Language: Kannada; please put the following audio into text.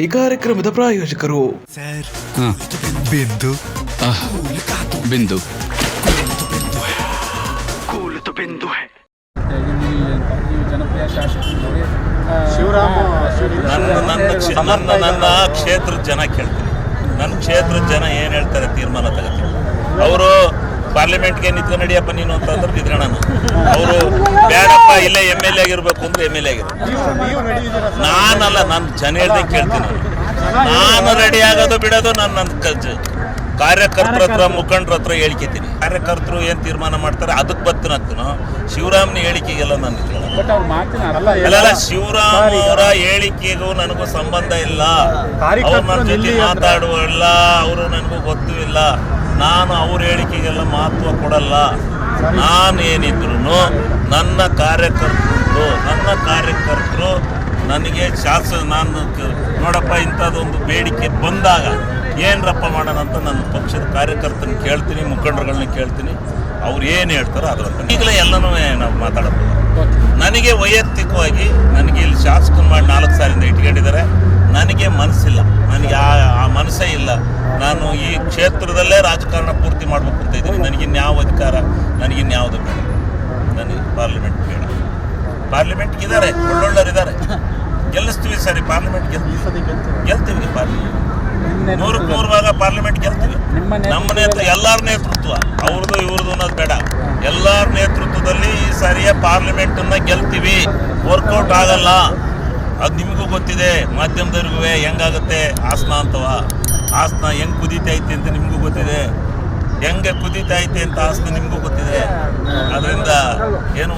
ಈ ಕಾರ್ಯಕ್ರಮದ ಪ್ರಾಯೋಜಕರು. ಹಾಂ. ಬಿಂದು. ಬಿಂದು. ಜನಪ್ರಿಯ ಶಾಸಕರು ಶಿವರಾಮ ನನ್ನ ನನ್ನ ಕ್ಷೇ- ನನ್ನ ನನ್ನ ಕ್ಷೇತ್ರದ ಜನ ಕೇಳ್ತೀನಿ. ನನ್ನ ಕ್ಷೇತ್ರದ ಜನ ಏನು ಹೇಳ್ತಾರೆ ತೀರ್ಮಾನ ತಗೋತೀನಿ. ಅವರು ಪಾರ್ಲಿಮೆಂಟ್ಗೆ ನಿಂತ್ಕೊಂಡು ನಡಿಯಪ್ಪ ನೀನು ಅಂತಂದ್ರೆ ನಿಂತ್ಕೊಳ್ಳೋಣ ಅವರು ಬೇಡಪ್ಪ ಇಲ್ಲೇ ಎಂ ಎಲ್ ಎ ಆಗಿರ್ಬೇಕು ಅಂದ್ರೆ ಎಂ ಎಲ್ ಎ ಆಗಿರ್ಬೇಕು. ನಾನಲ್ಲ ನಾನು ಜನ ಹೇಳ್ದೆ ಕೇಳ್ತೀನಿ ನಾನು. ರೆಡಿ ಆಗೋದು ಬಿಡೋದು ನಾನು ನನ್ನ ಕಾರ್ಯಕರ್ತರ ಹತ್ರ ಮುಖಂಡರ ಹತ್ರ ಹೇಳ್ಕೊತೀನಿ. ಕಾರ್ಯಕರ್ತರು ಏನು ತೀರ್ಮಾನ ಮಾಡ್ತಾರೆ? ಅದಕ್ಕೆ ಬರ್ತೀನಿ ಅಂತೀನೋ ಶಿವರಾಮ್ನ ಹೇಳಿಕೆಗೆಲ್ಲ ನಾನು ಇಲ್ಲ. ಅಲ್ಲ, ಶಿವರಾಮ್ ಅವರ ಹೇಳಿಕೆಗೂ ನನಗೂ ಸಂಬಂಧ ಇಲ್ಲ. ಅವ್ರು ನನ್ನ ಜೊತೆ ಮಾತಾಡುವಲ್ಲ ಅವರು ನನಗೂ ಗೊತ್ತೂ ಇಲ್ಲ. ನಾನು ಅವ್ರ ಹೇಳಿಕೆಗೆಲ್ಲ ಮಹತ್ವ ಕೊಡಲ್ಲ. ನಾನು ಏನಿದ್ರು ನನ್ನ ಕಾರ್ಯಕರ್ತರು ನನ್ನ ಕಾರ್ಯಕರ್ತರು ನನಗೆ ಶಾಸ ನಾನು ನೋಡಪ್ಪ, ಇಂಥದ್ದೊಂದು ಬೇಡಿಕೆ ಬಂದಾಗ ಏನರಪ್ಪ ಮಾಡೋಣ ಅಂತ ನನ್ನ ಪಕ್ಷದ ಕಾರ್ಯಕರ್ತನ ಕೇಳ್ತೀನಿ ಮುಖಂಡರುಗಳನ್ನ ಕೇಳ್ತೀನಿ. ಅವ್ರು ಏನು ಹೇಳ್ತಾರೋ ಅದರಂತ ಈಗಲೇ ಎಲ್ಲನೂ ನಾವು ಮಾತಾಡಬಹುದು. ನನಗೆ ವೈಯಕ್ತಿಕವಾಗಿ ನನಗೆ ಇಲ್ಲಿ ಶಾಸಕನ ಮಾಡಿ ನಾಲ್ಕು ಸಾರಿಂದ ಇಟ್ಕೊಂಡಿದ್ದಾರೆ. ನನಗೆ ಮನಸ್ಸಿಲ್ಲ. ನನಗೆ ಆ ಆ ಮನಸ್ಸೇ ಇಲ್ಲ. ನಾನು ಈ ಕ್ಷೇತ್ರದಲ್ಲೇ ರಾಜಕಾರಣ ಪೂರ್ತಿ ಮಾಡಬೇಕು ಅಂತ ಇದ್ದೀನಿ. ನನಗೆ ಇನ್ಯಾವ ಅಧಿಕಾರ ನನಗೆ ಇನ್ಯಾವುದು ಬೇಡ. ನನಗೆ ಪಾರ್ಲಿಮೆಂಟ್ ಬೇಡ. ಪಾರ್ಲಿಮೆಂಟ್ಗೆ ಇದ್ದಾರೆ ಒಳ್ಳೊಳ್ಳರಿದ್ದಾರೆ ಇದ್ದಾರೆ ಗೆಲ್ಲಿಸ್ತೀವಿ ಸರಿ ಪಾರ್ಲಿಮೆಂಟ್ ಗೆಲ್ತೀವಿ. ಗೆಲ್ತೀವಿ ಪಾರ್ಲಿಮೆಂಟ್ ನೂರಕ್ಕೆ ನೂರು ಭಾಗ ಪಾರ್ಲಿಮೆಂಟ್ ಗೆಲ್ತೀವಿ. ನಮ್ಮ ನೇತೃತ್ವ ಎಲ್ಲರ ನೇತೃತ್ವ. ಅವ್ರದ್ದು ಇವ್ರದ್ದು ಅನ್ನೋದು ಬೇಡ. ಎಲ್ಲರ ನೇತೃತ್ವದಲ್ಲಿ ಈ ಸಾರಿಯ ಪಾರ್ಲಿಮೆಂಟನ್ನ ಗೆಲ್ತೀವಿ. ವರ್ಕೌಟ್ ಆಗಲ್ಲ. ಅದು ನಿಮಗೂ ಗೊತ್ತಿದೆ. ಮಾಧ್ಯಮದವ್ರಿಗೂ ಹೆಂಗಾಗುತ್ತೆ? ಆಸನ ಅಂತವ. ಆಸನ ಹೆಂಗ್ ಕುದೀತೈತೆ ಅಂತ ನಿಮಗೂ ಗೊತ್ತಿದೆ. ಹೆಂಗೆ ಕುದೀತೈತೆ ಅಂತ ಆಸನ ನಿಮಗೂ ಗೊತ್ತಿದೆ. ಅದರಿಂದ ಏನು